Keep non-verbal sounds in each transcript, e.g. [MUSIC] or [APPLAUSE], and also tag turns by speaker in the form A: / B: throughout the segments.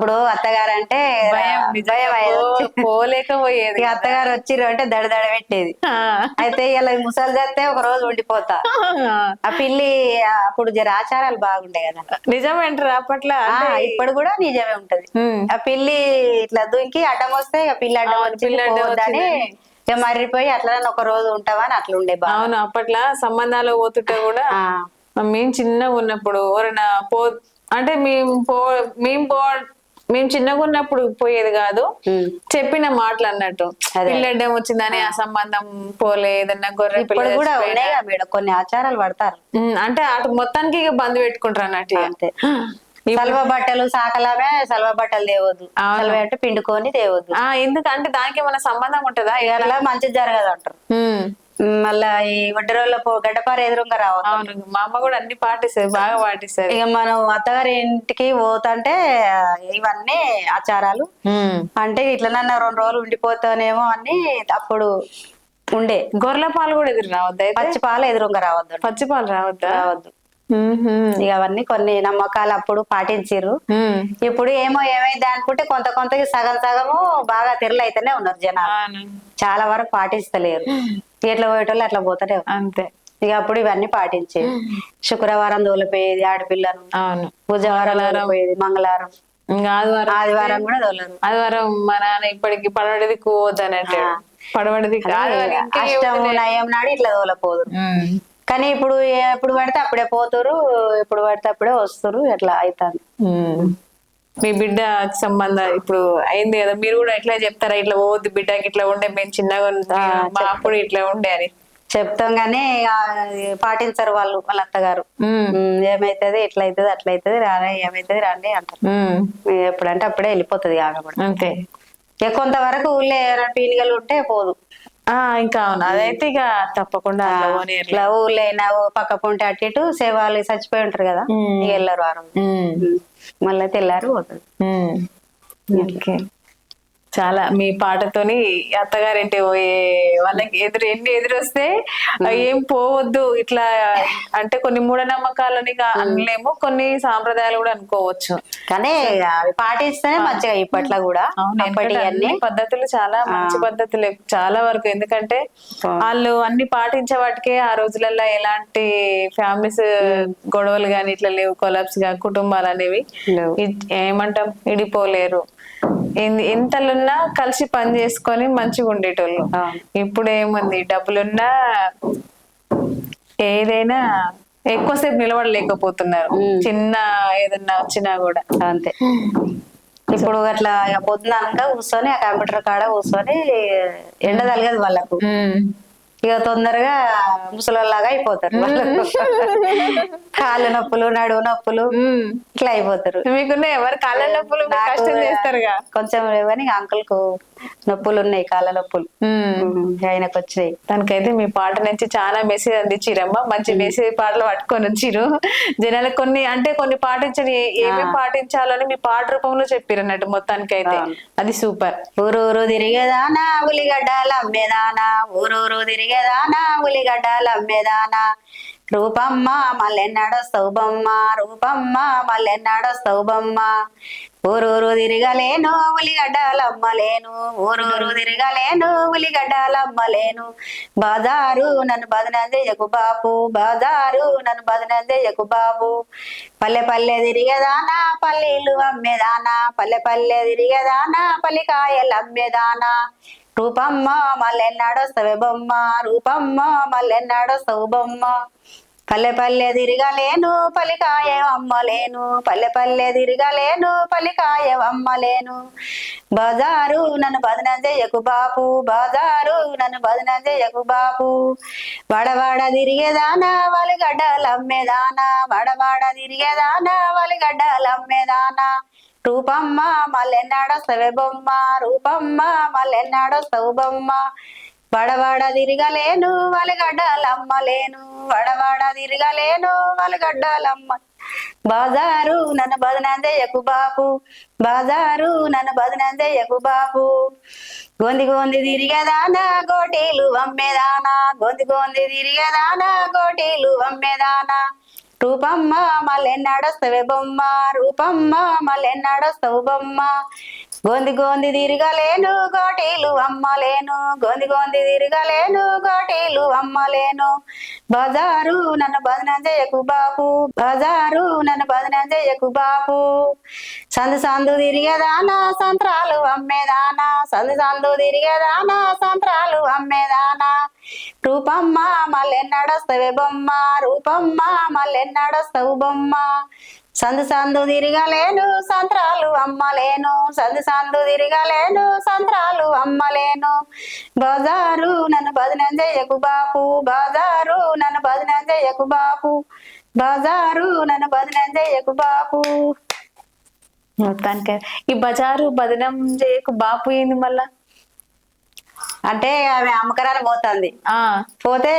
A: అప్పుడు అత్తగారు అంటే
B: భయం నిజంగా
A: భయం అయ్యేది.
B: పో- పోలేకపోయేది.
A: ఇక అత్తగారు వచ్చిర్రు అంటే దడ దడ పెట్టేది. అయితే ఇలా ముసలి చేస్తే ఒక రోజు ఉండిపోతా. ఆ. పిల్లి అప్పుడు జర ఆచారాలు బాగుండే కదా.
B: నిజమేంటారు అప్పట్లో
A: ఇప్పుడు కూడా నిజమే ఉంటది. ఆ పిల్లి ఇట్లా దుంకి అడ్డం వస్తే ఇక పిల్లి అడ్డం
B: అవును,
A: వచ్చి
B: పిల్లి అడ్డం
A: పోవద్దని ఇక మర్రిపోయి అట్లా ఒక రోజు ఉంటావని అట్లా ఉండే
B: అవును అప్పట్లో సంబంధాలు పోతుంటే కూడా మేము చిన్నగా ఉన్నప్పుడు ఎవరైనా పో అంటే మేము పో మేము పో మేము చిన్నగా ఉన్నప్పుడు పోయేది కాదు. చెప్పిన మాటలు అన్నట్టు. పిల్లడ్డం వచ్చిందని ఆ సంబంధం పోలే ఏదన్నా గొర్రె
A: కూడా మేడం కొన్ని ఆచారాలు పడతారు.
B: అంటే అటు మొత్తానికి ఇక బంద్ పెట్టుకుంటారు అన్నట్టు.
A: అంతే. [GASPS] సల్వ బట్టలు సాకలామే సల్వ బట్టలు తేవద్దు. సల్వ అంటే పిండుకొని తేవద్దు.
B: ఆ ఎందుకంటే దానికి ఏమైనా సంబంధం ఉంటుందా?
A: అట్లా మంచిది జరగదు అంటారు మళ్ళా ఈ వడ్డీ రోజుల గడ్డపార ఎదురుగా రావద్దు.
B: అవును మా అమ్మ కూడా అన్ని పాటిస్తుంది బాగా పాటిస్తుంది.
A: ఇక మనం అత్తగారి ఇంటికి పోతుంటే ఇవన్నీ ఆచారాలు. అంటే ఇట్లనన్నా రెండు రోజులు ఉండిపోతానేమో అని అప్పుడు ఉండే.
B: గొర్రెల పాలు కూడా ఎదురు రావద్దా
A: పచ్చి పాలు ఎదురుగా రావద్దు.
B: పచ్చి పాలు రావద్దా?
A: రావద్దు. ఇక అవన్నీ కొన్ని నమ్మకాలు అప్పుడు పాటించారు. ఇప్పుడు ఏమో ఏమైంది అనుకుంటే కొంత కొంతకి సగం సగము బాగా తెరలు అయితేనే ఉన్నారు జనాలు. చాలా వరకు పాటిస్తలేరు. ఎట్లా పోయేటోళ్ళు అట్లా ఉన్నారు.
B: అంతే.
A: ఇక అప్పుడు ఇవన్నీ పాటించేది. శుక్రవారం దోలిపోయేది ఆడపిల్లను.
B: అవును.
A: బుధవారం దోలిపోయేది మంగళవారం.
B: ఆదివారం
A: ఆదివారం కూడా దోలరు
B: ఆదివారం మా నాన్న ఇప్పటికి పడవడిది అంటాడు. పడవడిది
A: అష్టము నయం నాడు ఇట్లా దోలపోదు. కానీ ఇప్పుడు ఎప్పుడు పడితే అప్పుడే పోతారు ఎప్పుడు పడితే అప్పుడే వస్తారు ఎట్లా అవుతుంది
B: ఉమ్. మీ బిడ్డ సంబంధం ఇప్పుడు అయింది కదా. మీరు కూడా ఎట్లా చెప్తారా? ఇట్లా పోవద్దు బిడ్డకి ఇట్లా ఉండే మేము చిన్నగా మా అప్పుడు ఇట్లా ఉండే అని.
A: చెప్తాం ఇక పాటించరు వాళ్ళు వాళ్ళ అత్తగారు. ఏమైతుంది ఇట్లా అవుతుంది అట్లా అవుతుంది రానే ఏమైతుంది రాండి అంటారు. ఎప్పుడంటే అప్పుడే వెళ్ళిపోతుంది
B: అంతే.
A: ఇక కొంతవరకు ఊళ్ళో ఏమైనా పీనిగలు ఉంటే పోదు.
B: ఇంకా అవును. అదైతే ఇక తప్పకుండా
A: అయినా ఓ పక్క పొంటి అటు ఇటు సేవాలు చచ్చిపోయి ఉంటారు కదా వెళ్ళరు వారం. మళ్ళీ తెల్లారు పోతుంది.
B: ఉమ్. ఓకే. చాలా మీ పాటతోని అత్తగారింటి పోయే వాళ్ళకి ఎదురు ఎన్ని ఎదురు వస్తే ఏం పోవద్దు ఇట్లా అంటే కొన్ని మూఢనమ్మకాలని అనలేము కొన్ని సాంప్రదాయాలు కూడా అనుకోవచ్చు.
A: కానీ అవి పాటిస్తేనే మంచిగా ఇప్పట్లో కూడా అన్ని
B: పద్ధతులు చాలా మంచి పద్ధతులే చాలా వరకు. ఎందుకంటే వాళ్ళు అన్ని పాటించే వాటికే ఆ రోజులలో ఎలాంటి ఫ్యామిలీస్ గొడవలు గాని ఇట్లా లేవు కొలాబ్స్గా కుటుంబాలు అనేవి ఏమంటాం ఇడిపోలేరు. ఎంతలున్నా కలిసి పని చేసుకొని మంచిగా ఉండేటోళ్ళు. ఇప్పుడు ఏముంది డబ్బులున్నా ఏదైనా ఎక్కువసేపు నిలబడలేకపోతున్నారు. చిన్న ఏదన్నా వచ్చినా కూడా.
A: అంతే. ఇప్పుడు అట్లా పొద్దున కూర్చొని ఆ కంప్యూటర్ కాడ కూర్చొని ఎండ తలగదు వాళ్ళకు. ఇక తొందరగా ముసలోళ్ళలాగా అయిపోతారు. కాళ్ళు నొప్పులు నడువు నొప్పులు. ఇట్లా అయిపోతారు
B: మీకున్న ఎవరు కాళ్ళ నొప్పులు కష్టం చేస్తారుగా
A: కొంచెం లేవని అంకుల్కు నొప్పులు ఉన్నాయి కాళ్ళ నొప్పులు. ఆయనకు వచ్చినాయి
B: తనకైతే మీ పాట నుంచి చాలా మెసేజ్ అందించిరమ్మా. మంచి మెసేజ్ పాటలు పట్టుకొని వచ్చిరు జనాలకు కొన్ని అంటే కొన్ని పాటించని ఏ- ఏమేం పాటించాలని మీ పాట రూపంలో చెప్పారు అన్నట్టు మొత్తానికి అయితే అది సూపర్.
A: ఊరూరు తిరిగేదానా ఉలిగడ్డలు అమ్మేదానా. ఊరూరు తిరిగేదానా ఉలిగడ్డలు అమ్మేదానా. రూపమ్మ మల్లెన్నాడొస్తావు బొమ్మ రూపమ్మ మల్లెన్నాడొస్తావు బొమ్మ ఊరూరు తిరగలేను ఉలిగడ్డలు అమ్మలేను ఊరూరు తిరగలేను ఉలిగడ్డలు అమ్మలేను నన్ను బదనందేయకు బాపు? బజారు నన్ను బదనందేయకు బాపు? పల్లె పల్లె తిరిగేదానా పల్లెలు అమ్మేదానా? పల్లె పల్లె తిరిగేదానా పల్లికాయలు అమ్మేదానా? రూపమ్మ మల్లెన్నాడొస్తావే బొమ్మ రూపమ్మ మల్లెన్నాడొస్తావు బొమ్మ పల్లె పల్లె తిరగలేను పలికాయ అమ్మలేను. పల్లె పల్లె తిరగలేను పలికాయ అమ్మలేను. బజారు నన్ను బదనం చేయకు బాపు బజారు నన్ను బదనం చేయకు బాపు. వడవాడ తిరిగేదానా వలిగడ్డలు అమ్మేదానా. వడవాడ తిరిగేదానా వలిగడ్డలు అమ్మేదానా. రూపమ్మ మల్లెన్నాడొస్తవే బొమ్మ రూపమ్మ మల్లెన్నాడొస్తవు బొమ్మ వడవాడ తిరగలేను వలగడ్డలమ్మలేను వడవాడ తిరగలేను వలగడ్డలమ్మ. బాజారు నన్ను బదనందేయకు బాపు. బాజారు నన్ను బదనందేయకు బాపు. గొంది గొంది తిరిగేదానా గోటీలు అమ్మేదానా. గొంది గొంది తిరిగేదానా గోటీలు అమ్మేదానా. రూపమ్మ మళ్ళీ మళ్ళెన్నాడొస్తవే బొమ్మ రూపమ్మ మళ్ళీ మళ్ళెన్నాడొస్తవు బొమ్మ గోంది గోంది తిరగలేను గోటీలు అమ్మలేను. గోంది గోంది తిరగలేను గోటీలు అమ్మలేను. బజారు నన్ను బదనం చేయకు బాపు. బజారు నన్ను బదనం చేయకు బాపు. సందు సందు తిరిగేదానా సంత్రాలు అమ్మేదానా. సందు సందు తిరిగేదానా సంత్రాలు అమ్మేదానా. రూపమ్మ మళ్ళీ నడస్తవే బొమ్మ. రూపమ్మ మళ్ళీ నడస్తవు బొమ్మ. సందు సందు తిరగలేను సంత్రాలు అమ్మలేను. సందు సందు తిరగలేను సంత్రాలు అమ్మలేను. బజారు నన్ను భజనం చేయకు బాపు బజారు నన్ను భజనం చేయకు బాపు బజారు నన్ను భజనం చేయకు బాపు.
B: మొత్తానికి ఈ బజారు భజనం చేయకు బాపు ఏంది మళ్ళా?
A: అంటే ఆమె అమ్మకరాన్ని పోతుంది.
B: ఆ.
A: పోతే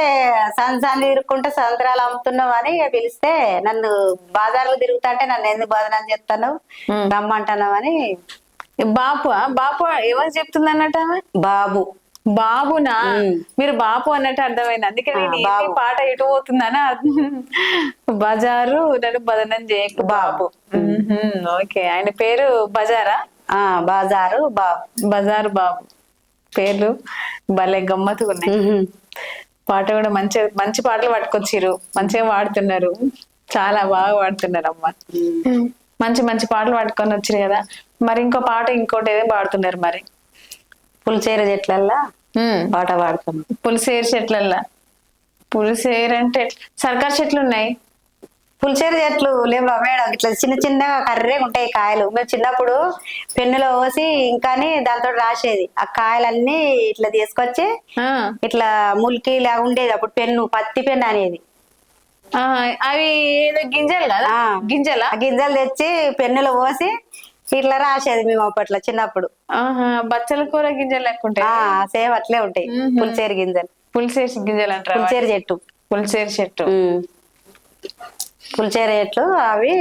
A: సంది తిరుక్కుంటే సంత్రాలు అమ్ముతున్నావు అని పిలిస్తే నన్ను బాజార్లో తిరుగుతుంటే నన్ను ఎందుకు బదనం చేస్తాను
B: ఉమ్.
A: రమ్మంటున్నావు అని.
B: బాపు బాపు ఎవరు చెప్తుంది అన్నట్టు ఆమె?
A: బాబు.
B: బాబునా. మీరు బాపు అన్నట్టు అర్థమైంది. అందుకే నేను
A: ఆ,
B: ఏంది
A: బాబు.
B: పాట ఎటు పోతుందని. బజారు నన్ను బదనం చేయకు బాబు. ఓకే. ఆయన పేరు బజారా?
A: ఆ బాజారు బాబు.
B: బజారు బాబు. పేర్లు భలే గమ్మత్తుగా ఉన్నాయి. పాట కూడా మంచి మంచి పాటలు పట్టుకొచ్చిర్రు. మంచిగా పాడుతున్నారు. చాలా బాగా పాడుతున్నారు అమ్మ మంచి మంచి పాటలు పట్టుకొని వచ్చిరు కదా. మరి ఇంకో పాట ఇంకోటి ఏదో పాడుతున్నారు మరి.
A: పులిచేరు చెట్లల్లా. పాట పాడుతున్నాం.
B: పులిసేరు చెట్లల్లా. పులిసేరు అంటే సర్కార్ చెట్లు ఉన్నాయి
A: పులిచేరు చెట్లు లేవా మేడం? ఇట్లా చిన్న చిన్నగా కర్రే ఉంటాయి కాయలు. మేము చిన్నప్పుడు పెన్నులో పోసి ఇంకాని దాంతో రాసేది. ఆ కాయలన్నీ ఇట్లా తీసుకొచ్చి ఇట్లా ముల్కి లాగా ఉండేది. అప్పుడు పెన్ను పత్తి పెన్ను అనేది.
B: అవి ఏదో గింజలు కదా. గింజలా?
A: గింజలు తెచ్చి పెన్నులో పోసి ఇట్లా రాసేది మేము అప్పట్లో చిన్నప్పుడు.
B: బచ్చల కూర గింజలు లెక్క ఉంటాయి?
A: సేమ్ అట్లే ఉంటాయి. పులిచేరు గింజలు.
B: పులిసేరు గింజలు అంటారు
A: పులిచేరు చెట్టు.
B: పులిసేరు చెట్టు.
A: పులిచేరు చెట్లు అవి.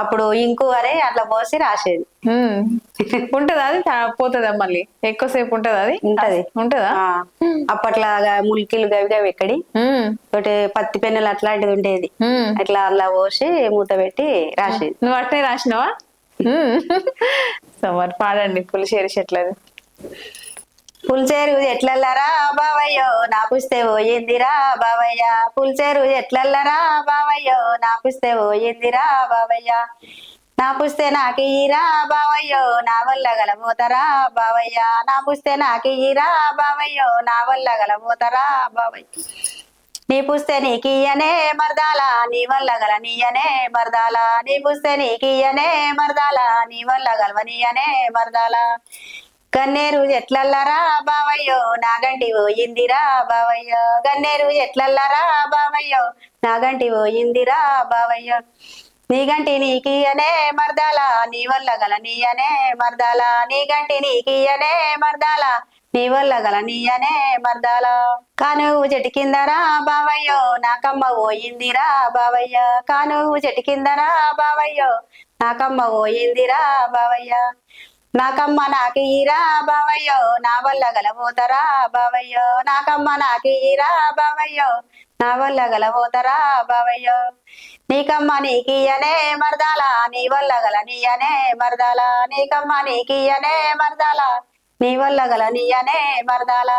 A: అప్పుడు ఇంకు అని అట్లా పోసి రాసేది. [LAUGHS]
B: ఉంటదా అది? పోతుందా మళ్ళీ? ఎక్కువసేపు ఉంటదా అది?
A: ఉంటది.
B: ఉంటదా?
A: అప్పట్లాగా ములికిలు గవి గవి ఎక్కడి. ఒకటి పత్తి పెన్నులు అట్లాంటిది ఉండేది. అట్లా అలా పోసి మూత పెట్టి రాసేది.
B: నువ్వు అట్నే రాసినావా. [LAUGHS] సో మరి పాడండి పులిసేరు చెట్లది.
A: పులిచేరు ఎట్లల్లరా బావయ్యో నా పుస్తే పోయిందిరా బావయ్య. పులిచేరు ఎట్లల్లరా బావయ్యో నా పుస్తే పోయిందిరా బావయ్య. నా పుస్తే నాకియ్యిరా బావయ్యో నా వల్ల గలబోతారా బావయ్య. నా పుస్తే నాకియ్యిరా బావయ్యో నా వల్ల గలబోతారా బావయ్య. నీ పుస్తే నీకియ్యనే మర్దాల నీ వల్ల గల నీయనే మర్దాల. నీ పుస్తే నీకియ్యనే మర్దాల నీ వల్ల గలవనీయనే మర్దాలా. గన్నేరు ఎట్లల్లారా బావయ్యో? నాగంటి పోయిందిరా బావయ్యో. గన్నేరు ఎట్లల్లారా బావయ్యో? నాగంటి పోయిందిరా బావయ్యో. నీగంటి నీకియనే మర్దాల నీ వల్ల గల నీయనే మర్దాల. నీగంటి నీకియనే మర్దాల నీ వల్ల గల నీయనే మర్దాల. కానుగు చెట్టు కిందరా బావయ్యో? నాకమ్మ పోయిందిరా బావయ్య. కానువు చెట్టు కిందరా బావయ్యో? నాకమ్మ పోయిందిరా బావయ్య. నాకమ్మ నాకిరా బావయ్యో నా వల్ల గలబోతారా బావయ్యో? నాకమ్మ నాకిరా బావయ్యో నా వల్ల గలబోతారా బావయ్యో? నీకమ్మ నీకియనే మరదాల నీ వల్ల గల నీయనే మరదాల. నీకమ్మ నీకియనే మరదాల నీ వల్ల గల నీయనే మరదాల.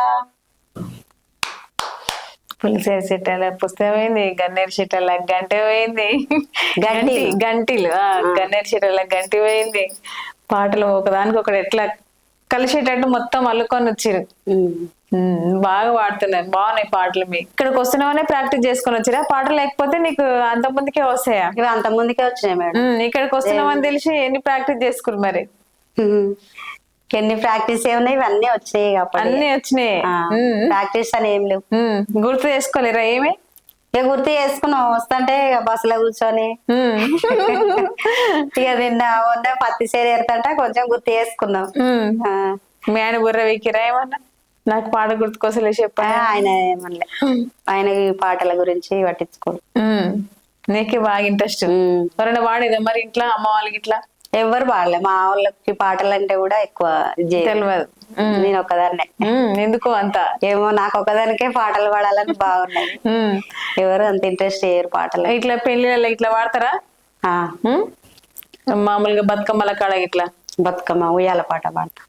B: పులిసేరు చెట్ల పుస్తకం పోయింది గన్నేరు చెట్ల గంట పోయింది
A: గంటి.
B: గంటి గంటిలు గన్నేరు చెట్ల గంటి పోయింది పాటలు ఒకదానికి ఒకటి ఎట్లా కలిసేటట్టు మొత్తం అల్లుకొని వచ్చిరు బాగా పాడుతున్నారు. బాగున్నాయి పాటలు మీ. ఇక్కడికి వస్తున్నామనే ప్రాక్టీస్ చేసుకొని వచ్చిరా? పాటలు లేకపోతే నీకు అంత ముందుకే వస్తాయా?
A: ఇవి అంత ముందుకే వచ్చినాయి మేడం.
B: ఇక్కడికి వస్తున్నామని తెలిసి ఎన్ని ప్రాక్టీస్ చేసుకురు మరి?
A: ఎన్ని ప్రాక్టీస్ ఏమున్నాయి? ఇవన్నీ వచ్చాయి అప్పుడు
B: అన్ని వచ్చినాయి.
A: ప్రాక్టీస్ అని ఏం లేవు.
B: గుర్తు చేసుకోలేరా ఏమి?
A: ఇక గుర్తు చేసుకున్నాం వస్తుంటే ఇక బస్సులో కూర్చొని. ఇక నిన్న మొన్న పత్తి సేరు ఎడతంటే కొంచెం గుర్తు చేసుకున్నాం.
B: మీ ఆయన బుర్ర వీకిరా ఏమన్నా? నాకు పాట గుర్తుకోసలే చెప్పాను?
A: ఆయన ఏమనలే. ఆయన ఈ పాటల గురించి పట్టించుకోడు.
B: నీకే బాగా ఇంట్రెస్ట్. ఎవరైనా వాడేదా మరి ఇంట్లో అమ్మ వాళ్ళకి ఇట్లా?
A: ఎవ్వరు పాడలే మా వాళ్ళకి పాటలు అంటే కూడా ఎక్కువ.
B: తెలియదు
A: నేను ఒక్కదాన్నే
B: ఉమ్, ఎందుకో అంత.
A: ఏమో నాకు ఒక్కదానికే పాటలు పాడాలని బాగున్నది
B: ఉమ్,
A: ఎవరు అంత ఇంట్రెస్ట్ చేయరు పాటలు.
B: ఇట్లా పెళ్ళిళ్ళ ఇట్లా ఉం? మామూలుగా బతుకమ్మల కాడ ఇట్లా.
A: బతుకమ్మ ఉయ్యాల పాట పాడతా.